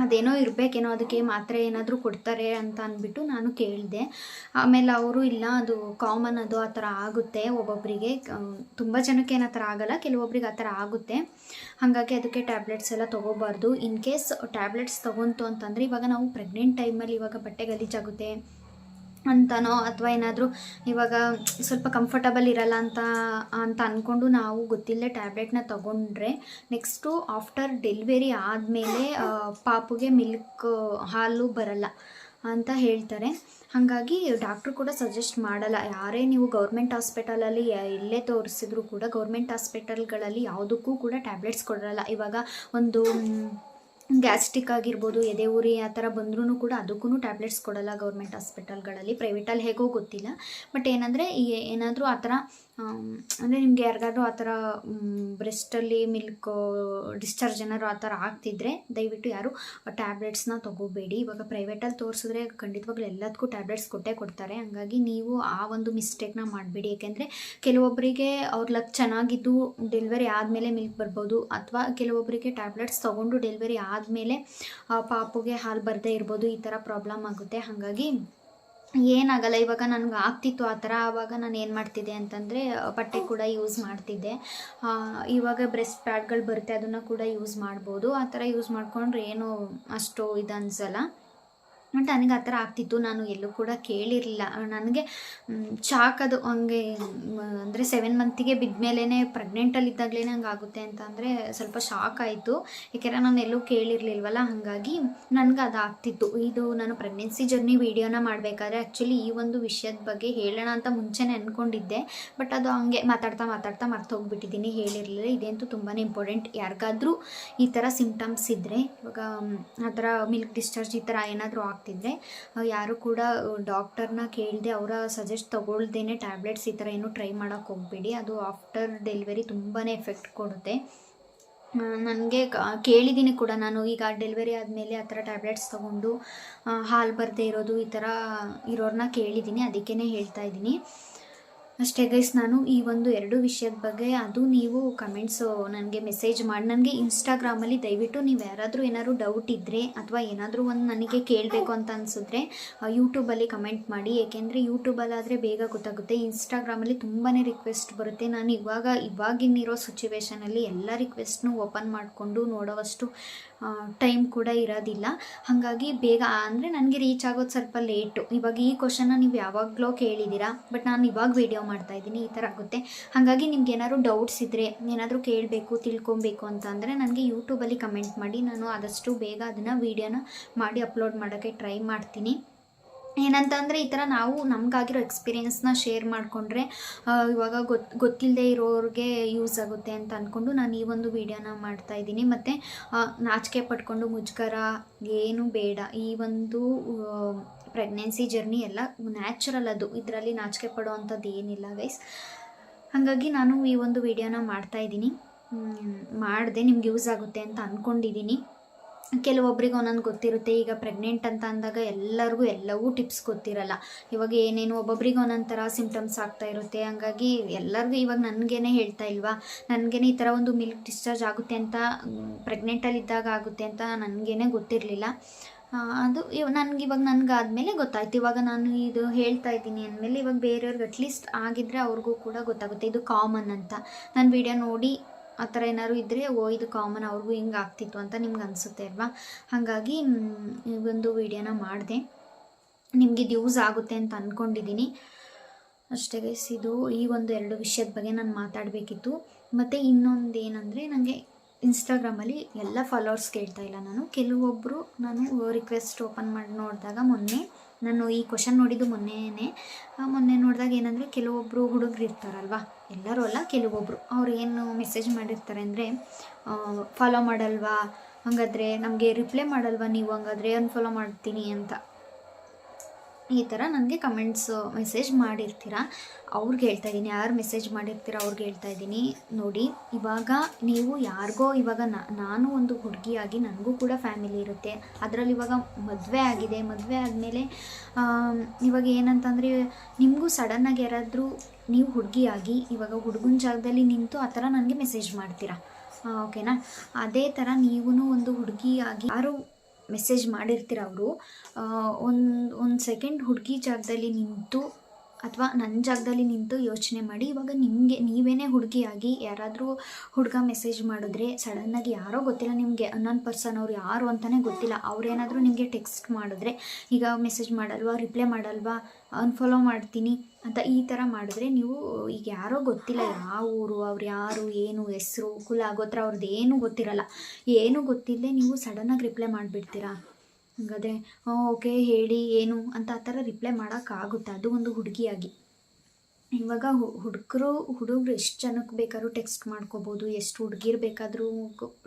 ಅದೇನೋ ಇರಬೇಕೇನೋ ಅದಕ್ಕೆ ಮಾತ್ರೆ ಏನಾದರೂ ಕೊಡ್ತಾರೆ ಅಂತ ಅಂದ್ಬಿಟ್ಟು ನಾನು ಕೇಳಿದೆ. ಆಮೇಲೆ ಅವರು, ಇಲ್ಲ, ಅದು ಕಾಮನ್ ಅದು ಆ ಥರ ಆಗುತ್ತೆ. ಒಬ್ಬೊಬ್ಬರಿಗೆ ತುಂಬ ಜನಕ್ಕೆ ಏನು ಆ ಥರ ಆಗಲ್ಲ. ಕೆಲವೊಬ್ರಿಗೆ ಆ ಥರ ಆಗುತ್ತೆ. ಹಾಗಾಗಿ ಅದಕ್ಕೆ ಟ್ಯಾಬ್ಲೆಟ್ಸ್ ಎಲ್ಲ ತೊಗೋಬಾರ್ದು. ಇನ್ ಕೇಸ್ ಟ್ಯಾಬ್ಲೆಟ್ಸ್ ತೊಗೊಂತು ಅಂತಂದರೆ ಇವಾಗ ನಾವು ಪ್ರೆಗ್ನೆಂಟ್ ಟೈಮಲ್ಲಿ ಇವಾಗ ಬಟ್ಟೆ ಗಲೀಜಾಗುತ್ತೆ. ಅಂತನೋ ಅಥವಾ ಏನಾದರೂ ಇವಾಗ ಸ್ವಲ್ಪ ಕಂಫರ್ಟಬಲ್ ಇರಲ್ಲ ಅಂತ ಅಂತ ಅಂದ್ಕೊಂಡು ನಾವು ಗೊತ್ತಿಲ್ಲದೆ ಟ್ಯಾಬ್ಲೆಟ್ನ ತಗೊಂಡ್ರೆ ನೆಕ್ಸ್ಟು ಆಫ್ಟರ್ ಡೆಲಿವರಿ ಆದಮೇಲೆ ಪಾಪುಗೆ ಮಿಲ್ಕ್ ಹಾಲು ಬರಲ್ಲ ಅಂತ ಹೇಳ್ತಾರೆ. ಹಾಗಾಗಿ ಡಾಕ್ಟ್ರು ಕೂಡ ಸಜೆಸ್ಟ್ ಮಾಡಲ್ಲ. ಯಾರೇ ನೀವು ಗೌರ್ಮೆಂಟ್ ಹಾಸ್ಪಿಟಲಲ್ಲಿ ಎಲ್ಲೇ ತೋರಿಸಿದ್ರು ಕೂಡ ಗೌರ್ಮೆಂಟ್ ಹಾಸ್ಪಿಟಲ್ಗಳಲ್ಲಿ ಯಾವುದಕ್ಕೂ ಕೂಡ ಟ್ಯಾಬ್ಲೆಟ್ಸ್ ಕೊಡೋಲ್ಲ. ಇವಾಗ ಒಂದು ಗ್ಯಾಸ್ಟ್ರಿಕ್ ಆಗಿರ್ಬೋದು, ಎದೆ ಊರಿ ಆ ಥರ ಬಂದ್ರೂ ಕೂಡ ಅದಕ್ಕೂ ಟ್ಯಾಬ್ಲೆಟ್ಸ್ ಕೊಡಲ್ಲ ಗೌರ್ಮೆಂಟ್ ಹಾಸ್ಪಿಟಲ್ಗಳಲ್ಲಿ. ಪ್ರೈವೇಟಲ್ಲಿ ಹೇಗೋ ಗೊತ್ತಿಲ್ಲ. ಬಟ್ ಏನಂದರೆ ಏನಾದರೂ ಆ ಥರ ಅಂದರೆ ನಿಮಗೆ ಯಾರಿಗಾದ್ರೂ ಆ ಥರ ಬ್ರೆಸ್ಟಲ್ಲಿ ಮಿಲ್ಕ್ ಡಿಸ್ಚಾರ್ಜ್ ಏನಾದ್ರು ಆ ಥರ ಆಗ್ತಿದ್ರೆ ದಯವಿಟ್ಟು ಯಾರು ಟ್ಯಾಬ್ಲೆಟ್ಸ್ನ ತೊಗೋಬೇಡಿ. ಇವಾಗ ಪ್ರೈವೇಟಲ್ಲಿ ತೋರಿಸಿದ್ರೆ ಖಂಡಿತವಾಗ್ಲೂ ಎಲ್ಲದಕ್ಕೂ ಟ್ಯಾಬ್ಲೆಟ್ಸ್ ಕೊಟ್ಟೇ ಕೊಡ್ತಾರೆ. ಹಾಗಾಗಿ ನೀವು ಆ ಒಂದು ಮಿಸ್ಟೇಕ್ನ ಮಾಡಬೇಡಿ. ಯಾಕೆಂದರೆ ಕೆಲವೊಬ್ಬರಿಗೆ ಅವ್ರ ಲಕ್ ಚೆನ್ನಾಗಿದ್ದು ಡೆಲಿವರಿ ಆದಮೇಲೆ ಮಿಲ್ಕ್ ಬರ್ಬೋದು, ಅಥವಾ ಕೆಲವೊಬ್ಬರಿಗೆ ಟ್ಯಾಬ್ಲೆಟ್ಸ್ ತೊಗೊಂಡು ಡೆಲಿವರಿ ಆದಮೇಲೆ ಪಾಪುಗೆ ಹಾಲು ಬರದೇ ಇರ್ಬೋದು, ಈ ಥರ ಪ್ರಾಬ್ಲಮ್ ಆಗುತ್ತೆ. ಹಾಗಾಗಿ ಏನಾಗಲ್ಲ, ಇವಾಗ ನನಗೆ ಆಗ್ತಿತ್ತು ಆ ಥರ, ಆವಾಗ ನಾನು ಏನು ಮಾಡ್ತಿದ್ದೆ ಅಂತಂದರೆ ಬಟ್ಟೆ ಕೂಡ ಯೂಸ್ ಮಾಡ್ತಿದ್ದೆ. ಇವಾಗ ಬ್ರೆಸ್ಟ್ ಪ್ಯಾಡ್ಗಳು ಬರುತ್ತೆ, ಅದನ್ನು ಕೂಡ ಯೂಸ್ ಮಾಡ್ಬೋದು. ಆ ಥರ ಯೂಸ್ ಮಾಡಿಕೊಂಡ್ರೆ ಏನು ಅಷ್ಟು ಇದು ಅನ್ಸಲ್ಲ. ಬಟ್ ನನಗೆ ಆ ಥರ ಆಗ್ತಿತ್ತು. ನಾನು ಎಲ್ಲೂ ಕೂಡ ಕೇಳಿರಲಿಲ್ಲ. ನನಗೆ ಶಾಕ್ ಅದು ಹಂಗೆ ಅಂದರೆ ಸೆವೆನ್ ಮಂತಿಗೆ ಬಿದ್ದ ಮೇಲೇ ಪ್ರೆಗ್ನೆಂಟಲ್ಲಿದ್ದಾಗಲೇ ಹಂಗೆ ಆಗುತ್ತೆ ಅಂತ ಅಂದರೆ ಸ್ವಲ್ಪ ಶಾಕ್ ಆಯಿತು. ಏಕೆಂದರೆ ನಾನು ಎಲ್ಲೂ ಕೇಳಿರಲಿಲ್ವಲ್ಲ, ಹಾಗಾಗಿ ನನಗೆ ಅದು ಆಗ್ತಿತ್ತು. ಇದು ನಾನು ಪ್ರೆಗ್ನೆನ್ಸಿ ಜರ್ನಿ ವೀಡಿಯೋನ ಮಾಡಬೇಕಾದ್ರೆ ಆ್ಯಕ್ಚುಲಿ ಈ ಒಂದು ವಿಷಯದ ಬಗ್ಗೆ ಹೇಳೋಣ ಅಂತ ಮುಂಚೆನೇ ಅಂದ್ಕೊಂಡಿದ್ದೆ ಬಟ್ ಅದು ಹಂಗೆ ಮಾತಾಡ್ತಾ ಮಾತಾಡ್ತಾ ಮರ್ತೋಗ್ಬಿಟ್ಟಿದ್ದೀನಿ ಹೇಳಿರಲಿಲ್ಲ. ಇದಂತೂ ತುಂಬಾ ಇಂಪಾರ್ಟೆಂಟ್ ಯಾರಿಗಾದರೂ ಈ ಥರ ಸಿಂಪ್ಟಮ್ಸ್ ಇದ್ದರೆ ಇವಾಗ ಆ ಥರ ಮಿಲ್ಕ್ ಡಿಸ್ಚಾರ್ಜ್ ಈ ಥರ ಏನಾದರೂ ಆಗ್ತಿದ್ರೆ ಆ, ಯಾರು ಕೂಡ ಡಾಕ್ಟರ್ನ ಕೇಳದೆ ಅವರ ಸಜೆಸ್ಟ್ ತೊಗೊಳ್ದೇನೆ ಟ್ಯಾಬ್ಲೆಟ್ಸ್ ಈ ಥರ ಏನು ಟ್ರೈ ಮಾಡೋಕ್ಕೆ ಹೋಗಬೇಡಿ. ಅದು ಆಫ್ಟರ್ ಡೆಲಿವರಿ ತುಂಬಾ ಎಫೆಕ್ಟ್ ಕೊಡುತ್ತೆ. ನನಗೆ ಕೇಳಿದ್ದೀನಿ ಕೂಡ ನಾನು. ಈಗ ಡೆಲಿವರಿ ಆದಮೇಲೆ ಆ ಥರ ಟ್ಯಾಬ್ಲೆಟ್ಸ್ ತೊಗೊಂಡು ಹಾಲು ಬರದೇ ಇರೋದು ಈ ಥರ ಇರೋರನ್ನ ಕೇಳಿದ್ದೀನಿ ಅದಕ್ಕೇ ಹೇಳ್ತಾ ಇದ್ದೀನಿ. ಅಷ್ಟೇ ಗೈಸ್ ನಾನು ಈ ಒಂದು ಎರಡು ವಿಷಯದ ಬಗ್ಗೆ ಅದು ನೀವು ಕಮೆಂಟ್ಸು ನನಗೆ ಮೆಸೇಜ್ ಮಾಡಿ, ನನಗೆ ಇನ್ಸ್ಟಾಗ್ರಾಮಲ್ಲಿ ದಯವಿಟ್ಟು ನೀವು ಯಾರಾದರೂ ಏನಾದರೂ ಡೌಟ್ ಇದ್ದರೆ ಅಥವಾ ಏನಾದರೂ ಒಂದು ನನಗೆ ಕೇಳಬೇಕು ಅಂತ ಅನಿಸಿದ್ರೆ ಯೂಟ್ಯೂಬಲ್ಲಿ ಕಮೆಂಟ್ ಮಾಡಿ. ಏಕೆಂದರೆ ಯೂಟ್ಯೂಬಲ್ಲಾದರೆ ಬೇಗ ಗೊತ್ತಾಗುತ್ತೆ. ಇನ್ಸ್ಟಾಗ್ರಾಮಲ್ಲಿ ತುಂಬಾ ರಿಕ್ವೆಸ್ಟ್ ಬರುತ್ತೆ. ನಾನು ಇವಾಗ ಇವಾಗಿನಿರೋ ಸಿಚುವೇಶನಲ್ಲಿ ಎಲ್ಲ ರಿಕ್ವೆಸ್ಟ್ನು ಓಪನ್ ಮಾಡಿಕೊಂಡು ನೋಡೋವಷ್ಟು ಟೈಮ್ ಕೂಡ ಇರೋದಿಲ್ಲ. ಹಾಗಾಗಿ ಬೇಗ ಅಂದರೆ ನನಗೆ ರೀಚ್ ಆಗೋದು ಸ್ವಲ್ಪ ಲೇಟು ಇವಾಗ ಈ ಕ್ವಶನ್ನ ನೀವು ಯಾವಾಗಲೋ ಕೇಳಿದ್ದೀರಾ ಬಟ್ ನಾನು ಇವಾಗ ವಿಡಿಯೋ ಮಾಡ್ತಾ ಇದ್ದೀನಿ, ಈ ಥರ ಆಗುತ್ತೆ. ಹಾಗಾಗಿ ನಿಮ್ಗೆ ಏನಾದರೂ ಡೌಟ್ಸ್ ಇದ್ದರೆ ಏನಾದರೂ ಕೇಳಬೇಕು, ತಿಳ್ಕೊಬೇಕು ಅಂತ ಅಂದರೆ ನನಗೆ ಯೂಟ್ಯೂಬಲ್ಲಿ ಕಮೆಂಟ್ ಮಾಡಿ. ನಾನು ಆದಷ್ಟು ಬೇಗ ಅದನ್ನು ವೀಡಿಯೋನ ಮಾಡಿ ಅಪ್ಲೋಡ್ ಮಾಡೋಕ್ಕೆ ಟ್ರೈ ಮಾಡ್ತೀನಿ. ಏನಂತಂದರೆ ಈ ಥರ ನಾವು ನಮಗಾಗಿರೋ ಎಕ್ಸ್ಪೀರಿಯೆನ್ಸ್ನ ಶೇರ್ ಮಾಡಿಕೊಂಡ್ರೆ ಇವಾಗ ಗೊತ್ತು ಗೊತ್ತಿಲ್ಲದೆ ಇರೋರಿಗೆ ಯೂಸ್ ಆಗುತ್ತೆ ಅಂತ ಅಂದ್ಕೊಂಡು ನಾನು ಈ ಒಂದು ವೀಡಿಯೋನ ಮಾಡ್ತಾ ಇದ್ದೀನಿ. ಮತ್ತು ನಾಚಿಕೆ ಪಟ್ಕೊಂಡು ಮುಜುಗರ ಏನು ಬೇಡ. ಈ ಒಂದು ಪ್ರೆಗ್ನೆನ್ಸಿ ಜರ್ನಿ ಎಲ್ಲ ನ್ಯಾಚುರಲ್ ಅದು. ಇದರಲ್ಲಿ ನಾಚಿಕೆ ಪಡೋ ಅಂಥದ್ದು ಏನಿಲ್ಲ ಗೈಸ್ ಹಾಗಾಗಿ ನಾನು ಈ ಒಂದು ವಿಡಿಯೋನ ಮಾಡ್ತಾ ಇದ್ದೀನಿ. ಮಾಡಿದೆ, ನಿಮ್ಗೆ ಯೂಸ್ ಆಗುತ್ತೆ ಅಂತ ಅಂದ್ಕೊಂಡಿದ್ದೀನಿ ಕೆಲವೊಬ್ರಿಗೆ ಒಂದೊಂದು ಗೊತ್ತಿರುತ್ತೆ, ಈಗ ಪ್ರೆಗ್ನೆಂಟ್ ಅಂತ ಅಂದಾಗ ಎಲ್ಲರಿಗೂ ಎಲ್ಲವೂ ಟಿಪ್ಸ್ ಗೊತ್ತಿರಲ್ಲ. ಇವಾಗ ಏನೇನು ಒಬ್ಬೊಬ್ರಿಗೆ ಒಂದೊಂದು ಥರ ಸಿಂಪ್ಟಮ್ಸ್ ಆಗ್ತಾ ಇರುತ್ತೆ. ಹಂಗಾಗಿ ಎಲ್ಲರಿಗೂ ಇವಾಗ ನನಗೇನೆ ಹೇಳ್ತಾ ಇಲ್ವಾ? ನನಗೇನೆ ಈ ಥರ ಒಂದು ಮಿಲ್ಕ್ ಡಿಸ್ಚಾರ್ಜ್ ಆಗುತ್ತೆ ಅಂತ ಪ್ರೆಗ್ನೆಂಟಲ್ಲಿದ್ದಾಗ ಆಗುತ್ತೆ ಅಂತ ನನಗೇನೆ ಗೊತ್ತಿರಲಿಲ್ಲ. ಅದು ನನಗೆ ಇವಾಗ ನನಗಾದ್ಮೇಲೆ ಗೊತ್ತಾಯ್ತು. ಇವಾಗ ನಾನು ಇದು ಹೇಳ್ತಾ ಇದ್ದೀನಿ ಅಂದಮೇಲೆ ಇವಾಗ ಬೇರೆಯವ್ರಿಗೆ ಅಟ್ಲೀಸ್ಟ್ ಆಗಿದ್ರೆ ಅವ್ರಿಗೂ ಕೂಡ ಗೊತ್ತಾಗುತ್ತೆ ಇದು ಕಾಮನ್ ಅಂತ. ನಾನು ವಿಡಿಯೋ ನೋಡಿ ಆ ಥರ ಏನಾದ್ರು ಇದ್ದರೆ ಓ, ಇದು ಕಾಮನ್ ಅವ್ರಿಗೂ ಹಿಂಗೆ ಆಗ್ತಿತ್ತು ಅಂತ ನಿಮ್ಗೆ ಅನಿಸುತ್ತೆ ಅಲ್ವಾ? ಹಾಗಾಗಿ ಈ ವಿಡಿಯೋನ ಮಾಡಿದೆ. ನಿಮ್ಗೆ ಇದು ಯೂಸ್ ಆಗುತ್ತೆ ಅಂತ ಅಂದ್ಕೊಂಡಿದ್ದೀನಿ ಅಷ್ಟೇ ಗೈಸ್ ಇದು ಈ ಒಂದು ಎರಡು ವಿಷಯದ ಬಗ್ಗೆ ನಾನು ಮಾತಾಡಬೇಕಿತ್ತು. ಮತ್ತು ಇನ್ನೊಂದು ಏನಂದರೆ ನನಗೆ ಇನ್ಸ್ಟಾಗ್ರಾಮಲ್ಲಿ ಎಲ್ಲ ಫಾಲೋವರ್ಸ್ ಕೇಳ್ತಾ ಇಲ್ಲ ನಾನು. ಕೆಲವೊಬ್ಬರು ನಾನು ರಿಕ್ವೆಸ್ಟ್ ಓಪನ್ ಮಾಡಿ, ನೋಡಿದಾಗ ಮೊನ್ನೆ ನಾನು ಈ ಕ್ವಶನ್ ನೋಡಿದ್ದು ಮೊನ್ನೆನೇ. ಮೊನ್ನೆ ನೋಡಿದಾಗ ಏನಂದರೆ ಕೆಲವೊಬ್ಬರು ಹುಡುಗರು ಇರ್ತಾರಲ್ವ? ಎಲ್ಲರೂ ಅಲ್ಲ ಕೆಲವೊಬ್ಬರು ಅವ್ರು ಏನು ಮೆಸೇಜ್ ಮಾಡಿರ್ತಾರೆ ಅಂದರೆ ಫಾಲೋ ಮಾಡಲ್ವಾ? ಹಾಗಾದರೆ ನಮಗೆ ರಿಪ್ಲೈ ಮಾಡಲ್ವಾ ನೀವು? ಹಂಗಾದ್ರೆ ಅನ್ಫಾಲೋ ಮಾಡ್ತೀನಿ ಅಂತ. ಈ ಥರ ನನಗೆ ಕಮೆಂಟ್ಸ್, ಮೆಸೇಜ್ ಮಾಡಿರ್ತೀರ? ಅವ್ರಿಗೆ ಹೇಳ್ತಾ ಇದ್ದೀನಿ. ಯಾರು ಮೆಸೇಜ್ ಮಾಡಿರ್ತೀರ ಅವ್ರಿಗೆ ಹೇಳ್ತಾ ಇದ್ದೀನಿ. ನೋಡಿ, ಇವಾಗ ನೀವು ಯಾರಿಗೋ ಇವಾಗ ನಾನು ಒಂದು ಹುಡುಗಿಯಾಗಿ ನನಗೂ ಕೂಡ ಫ್ಯಾಮಿಲಿ ಇರುತ್ತೆ. ಅದರಲ್ಲಿ ಇವಾಗ ಮದುವೆ ಆಗಿದೆ. ಮದುವೆ ಆದಮೇಲೆ ಇವಾಗ ಏನಂತಂದರೆ ನಿಮಗೂ ಸಡನ್ನಾಗಿ ಯಾರಾದರೂ ನೀವು ಹುಡುಗಿಯಾಗಿ ಇವಾಗ ಹುಡುಗನ ಜಾಗದಲ್ಲಿ ನಿಂತು ಆ ಥರ ನನಗೆ ಮೆಸೇಜ್ ಮಾಡ್ತೀರಾ? ಓಕೆನಾ ಅದೇ ಥರ ನೀವೂ ಒಂದು ಹುಡುಗಿಯಾಗಿ ಯಾರು ಮೆಸೇಜ್ ಮಾಡಿರ್ತೀರ ಅವರು ಒಂದು ಒಂದು ಸೆಕೆಂಡ್ ಹುಡುಗಿ ಜಾಗದಲ್ಲಿ ನಿಂತು ಅಥವಾ ನನ್ನ ಜಾಗದಲ್ಲಿ ನಿಂತು ಯೋಚನೆ ಮಾಡಿ, ಇವಾಗ ನಿಮಗೆ, ನೀವೇನೇ ಹುಡುಗಿಯಾಗಿ ಯಾರಾದರೂ ಹುಡುಗ ಮೆಸೇಜ್ ಮಾಡಿದ್ರೆ ಸಡನ್ನಾಗಿ ಯಾರೋ ಗೊತ್ತಿಲ್ಲ ನಿಮಗೆ ಅನ್ನೊಂದು ಪರ್ಸನ್ ಅವ್ರು ಯಾರು ಅಂತಲೇ ಗೊತ್ತಿಲ್ಲ. ಅವ್ರೇನಾದರೂ ನಿಮಗೆ ಟೆಕ್ಸ್ಟ್ ಮಾಡಿದ್ರೆ, ಈಗ ಮೆಸೇಜ್ ಮಾಡಲ್ವಾ ರಿಪ್ಲೈ ಮಾಡಲ್ವಾ ಅನ್ಫಾಲೋ ಮಾಡ್ತೀನಿ ಅಂತ ಈ ಥರ ಮಾಡಿದ್ರೆ ನೀವು ಈಗ ಯಾರೋ ಗೊತ್ತಿಲ್ಲ, ಯಾವ ಊರು, ಅವ್ರು ಯಾರು, ಏನು, ಹೆಸರು, ಕುಲ, ಗೋತ್ರ, ಅವ್ರದ್ದು ಏನೂ ಗೊತ್ತಿರಲ್ಲ. ಏನೂ ಗೊತ್ತಿಲ್ಲದೆ ನೀವು ಸಡನ್ನಾಗಿ ರಿಪ್ಲೈ ಮಾಡಿಬಿಡ್ತೀರಾ? ಹಾಗಾದರೆ ಓಕೆ, ಹೇಳಿ, ಏನು ಅಂತ ಆ ಥರ ರಿಪ್ಲೈ ಮಾಡೋಕ್ಕಾಗುತ್ತೆ? ಅದು ಒಂದು ಹುಡುಗಿಯಾಗಿ. ಇವಾಗ ಹುಡುಗರು ಹುಡುಗರು ಎಷ್ಟು ಜನಕ್ಕೆ ಬೇಕಾದ್ರೂ ಟೆಕ್ಸ್ಟ್ ಮಾಡ್ಕೋಬೋದು, ಎಷ್ಟು ಹುಡುಗಿರು ಬೇಕಾದರೂ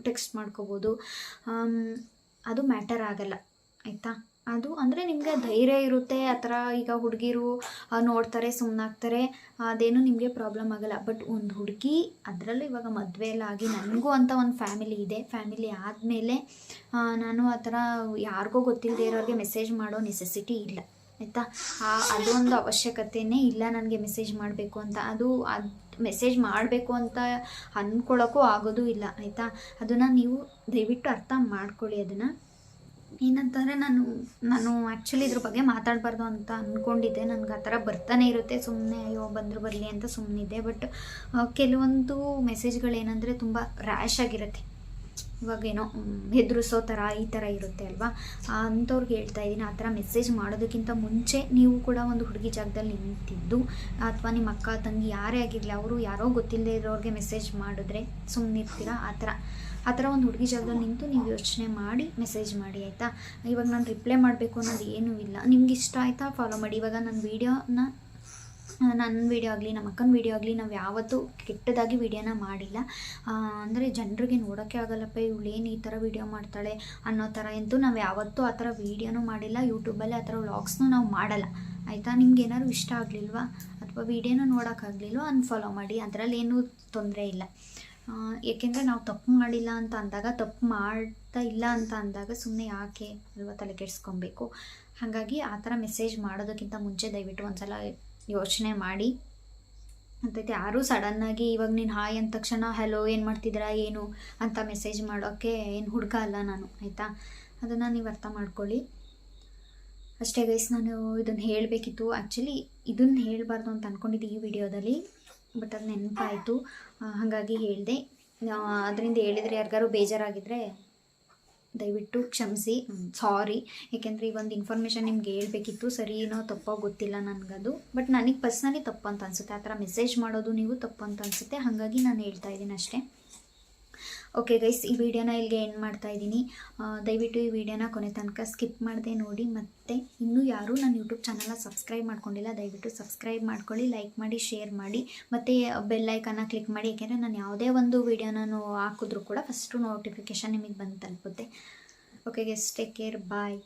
ಟೆಕ್ಸ್ಟ್ ಮಾಡ್ಕೋಬೋದು. ಅದು ಮ್ಯಾಟರ್ ಆಗಲ್ಲ, ಆಯಿತಾ? ಅದು ಅಂದರೆ ನಿಮಗೆ ಧೈರ್ಯ ಇರುತ್ತೆ, ಆ ಥರ ಈಗ ಹುಡುಗಿರು ನೋಡ್ತಾರೆ ಸುಮ್ಮನಾಗ್ತಾರೆ ಅದೇನು ನಿಮಗೆ ಪ್ರಾಬ್ಲಮ್ ಆಗಲ್ಲ. ಬಟ್ ಒಂದು ಹುಡುಗಿ, ಅದರಲ್ಲೂ ಇವಾಗ ಮದುವೆ ಎಲ್ಲ ಆಗಿ ನನಗೂ ಅಂತ ಒಂದು ಫ್ಯಾಮಿಲಿ ಇದೆ. ಫ್ಯಾಮಿಲಿ ಆದಮೇಲೆ ನಾನು ಆ ಥರ ಯಾರಿಗೋ ಗೊತ್ತಿಲ್ಲದೆ ಇರೋರಿಗೆ ಮೆಸೇಜ್ ಮಾಡೋ ನೆಸೆಸಿಟಿ ಇಲ್ಲ, ಆಯಿತಾ? ಅದೊಂದು ಅವಶ್ಯಕತೆಯೇ ಇಲ್ಲ ನನಗೆ ಮೆಸೇಜ್ ಮಾಡಬೇಕು ಅಂತ. ಅದು ಅದು ಮೆಸೇಜ್ ಮಾಡಬೇಕು ಅಂತ ಅಂದ್ಕೊಳ್ಳೋಕ್ಕೂ ಆಗೋದು ಇಲ್ಲ, ಆಯಿತಾ? ಅದನ್ನು ನೀವು ದಯವಿಟ್ಟು ಅರ್ಥ ಮಾಡ್ಕೊಳ್ಳಿ ಅದನ್ನು. ಏನಂತಂದರೆ ನಾನು ನಾನು ಆ್ಯಕ್ಚುಲಿ ಇದ್ರ ಬಗ್ಗೆ ಮಾತಾಡಬಾರ್ದು ಅಂತ ಅಂದ್ಕೊಂಡಿದ್ದೆ ನನಗೆ ಆ ಥರ ಬರ್ತಾನೆ ಇರುತ್ತೆ. ಸುಮ್ಮನೆ ಅಯ್ಯೋ ಬಂದರು ಬರಲಿ ಅಂತ ಸುಮ್ಮನಿದ್ದೆ ಬಟ್ ಕೆಲವೊಂದು ಮೆಸೇಜ್ಗಳೇನೆಂದರೆ ತುಂಬ ರ್ಯಾಶ್ ಆಗಿರುತ್ತೆ. ಇವಾಗ ಏನೋ ಹೆದರಿಸೋ ಥರ ಈ ಥರ ಇರುತ್ತೆ ಅಲ್ವಾ? ಅಂಥವ್ರಿಗೆ ಹೇಳ್ತಾ ಇದ್ದೀನಿ. ಆ ಥರ ಮೆಸೇಜ್ ಮಾಡೋದಕ್ಕಿಂತ ಮುಂಚೆ ನೀವು ಕೂಡ ಒಂದು ಹುಡುಗಿ ಜಾಗದಲ್ಲಿ ನಿಂತಿದ್ದು, ಅಥವಾ ನಿಮ್ಮ ಅಕ್ಕ, ತಂಗಿ ಯಾರೇ ಆಗಿರಲಿ, ಅವರು ಯಾರೋ ಗೊತ್ತಿಲ್ಲದೆ ಇರೋರಿಗೆ ಮೆಸೇಜ್ ಮಾಡಿದ್ರೆ ಸುಮ್ಮನಿರ್ತೀರಾ ಆ ಥರ. ಆ ಥರ ಒಂದು ಹುಡುಗಿ ಜಾಗದಲ್ಲಿ ನಿಂತು ನೀವು ಯೋಚನೆ ಮಾಡಿ ಮೆಸೇಜ್ ಮಾಡಿ, ಆಯಿತಾ? ಇವಾಗ ನಾನು ರಿಪ್ಲೈ ಮಾಡಬೇಕು ಅನ್ನೋದು ಏನೂ ಇಲ್ಲ. ನಿಮ್ಗೆ ಇಷ್ಟ ಆಯಿತಾ? ಫಾಲೋ ಮಾಡಿ. ಇವಾಗ ನನ್ನ ವೀಡಿಯೋನ ನನ್ನ ವೀಡಿಯೋ ಆಗಲಿ ನಮ್ಮ ಅಕ್ಕನ ವೀಡಿಯೋ ಆಗಲಿ, ನಾವು ಯಾವತ್ತೂ ಕೆಟ್ಟದಾಗಿ ವೀಡಿಯೋನ ಮಾಡಿಲ್ಲ. ಅಂದರೆ ಜನರಿಗೆ ನೋಡೋಕ್ಕೆ ಆಗಲ್ಲಪ್ಪ ಏನು ಈ ಥರ ವೀಡಿಯೋ ಮಾಡ್ತಾಳೆ ಅನ್ನೋ ಥರ ಅಂತೂ ನಾವು ಯಾವತ್ತೂ ಆ ಥರ ವೀಡಿಯೋನೂ ಮಾಡಿಲ್ಲ. ಯೂಟ್ಯೂಬಲ್ಲಿ ಆ ಥರ ವ್ಲಾಗ್ಸ್ನೂ ನಾವು ಮಾಡಲ್ಲ. ಆಯಿತಾ? ನಿಮ್ಗೆ ಏನಾದ್ರು ಇಷ್ಟ ಆಗಲಿಲ್ವಾ? ಅಥವಾ ವೀಡಿಯೋನ ನೋಡೋಕ್ಕಾಗಲಿಲ್ವ ಅನ್ಫಾಲೋ ಮಾಡಿ. ಅದರಲ್ಲಿ ಏನೂ ತೊಂದರೆ ಇಲ್ಲ. ಏಕೆಂದರೆ ನಾವು ತಪ್ಪು ಮಾಡಿಲ್ಲ ಅಂತ ಅಂದಾಗ, ತಪ್ಪು ಮಾಡ್ತಾ ಇಲ್ಲ ಅಂತ ಅಂದಾಗ ಸುಮ್ಮನೆ ಯಾಕೆ ಅಲ್ವಾ ತಲೆ ಕೆಡಿಸ್ಕೊಬೇಕು? ಹಾಗಾಗಿ ಆ ಥರ ಮೆಸೇಜ್ ಮಾಡೋದಕ್ಕಿಂತ ಮುಂಚೆ ದಯವಿಟ್ಟು ಒಂದ್ಸಲ ಯೋಚನೆ ಮಾಡಿ. ಅಂತೈತೆ, ಯಾರೂ ಸಡನ್ನಾಗಿ ಇವಾಗ ನೀನು ಹಾಯ್ ಅಂದ ತಕ್ಷಣ ಹಲೋ ಏನು ಮಾಡ್ತಿದ್ದೀರಾ? ಏನು? ಅಂತ ಮೆಸೇಜ್ ಮಾಡೋಕ್ಕೆ ಏನು ಹುಡುಗ ಅಲ್ಲ ನಾನು, ಆಯಿತಾ? ಅದನ್ನು ನೀವು ಅರ್ಥ ಮಾಡ್ಕೊಳ್ಳಿ. ಅಷ್ಟೇ ಗೈಸ್ ನಾನು ಇದನ್ನು ಹೇಳಬೇಕಿತ್ತು. ಆ್ಯಕ್ಚುಲಿ ಇದನ್ನು ಹೇಳಬಾರ್ದು ಅಂತ ಅಂದ್ಕೊಂಡಿದ್ದೆ ಈ ವಿಡಿಯೋದಲ್ಲಿ. ಬಟ್ ಅದು ನೆನಪಾಯಿತು. ಹಾಗಾಗಿ ಹೇಳಿದೆ. ಅದರಿಂದ ಹೇಳಿದರೆ ಯಾರಿಗಾರು ಬೇಜಾರಾಗಿದ್ದರೆ ದಯವಿಟ್ಟು ಕ್ಷಮಿಸಿ. ಸಾರಿ. ಏಕೆಂದರೆ ಈ ಒಂದು ಇನ್ಫಾರ್ಮೇಷನ್ ನಿಮ್ಗೆ ಹೇಳಬೇಕಿತ್ತು. ಸರಿನೋ ತಪ್ಪೋ ಗೊತ್ತಿಲ್ಲ ನನಗದು. ಬಟ್ ನನಗೆ ಪರ್ಸ್ನಲಿ ತಪ್ಪು ಅಂತ ಅನಿಸುತ್ತೆ. ಆ ಥರ ಮೆಸೇಜ್ ಮಾಡೋದು ನೀವು ತಪ್ಪು ಅಂತ ಅನಿಸುತ್ತೆ. ಹಾಗಾಗಿ ನಾನು ಹೇಳ್ತಾ ಇದ್ದೀನಿ ಅಷ್ಟೇ. ಓಕೆ ಗೈಸ್ ಈ ವಿಡಿಯೋನ ಇಲ್ಲಿಗೆ ಎಂಡ್ ಮಾಡ್ತಾ ಇದ್ದೀನಿ. ದಯವಿಟ್ಟು ಈ ವಿಡಿಯೋನ ಕೊನೆ ತನಕ ಸ್ಕಿಪ್ ಮಾಡದೆ ನೋಡಿ. ಮತ್ತು ಇನ್ನೂ ಯಾರೂ ನನ್ನ ಯೂಟ್ಯೂಬ್ ಚಾನಲ್ನ ಸಬ್ಸ್ಕ್ರೈಬ್ ಮಾಡ್ಕೊಂಡಿಲ್ಲ, ದಯವಿಟ್ಟು ಸಬ್ಸ್ಕ್ರೈಬ್ ಮಾಡ್ಕೊಳ್ಳಿ ಲೈಕ್ ಮಾಡಿ ಶೇರ್ ಮಾಡಿ. ಮತ್ತು ಬೆಲ್ಲೈಕನ್ನ ಕ್ಲಿಕ್ ಮಾಡಿ. ಯಾಕೆಂದರೆ ನಾನು ಯಾವುದೇ ಒಂದು ವಿಡಿಯೋನ ಹಾಕಿದ್ರೂ ಕೂಡ ಫಸ್ಟು ನೋಟಿಫಿಕೇಷನ್ ನಿಮಗೆ ಬಂದು ತಲುಪುತ್ತೆ. Okay guys take care bye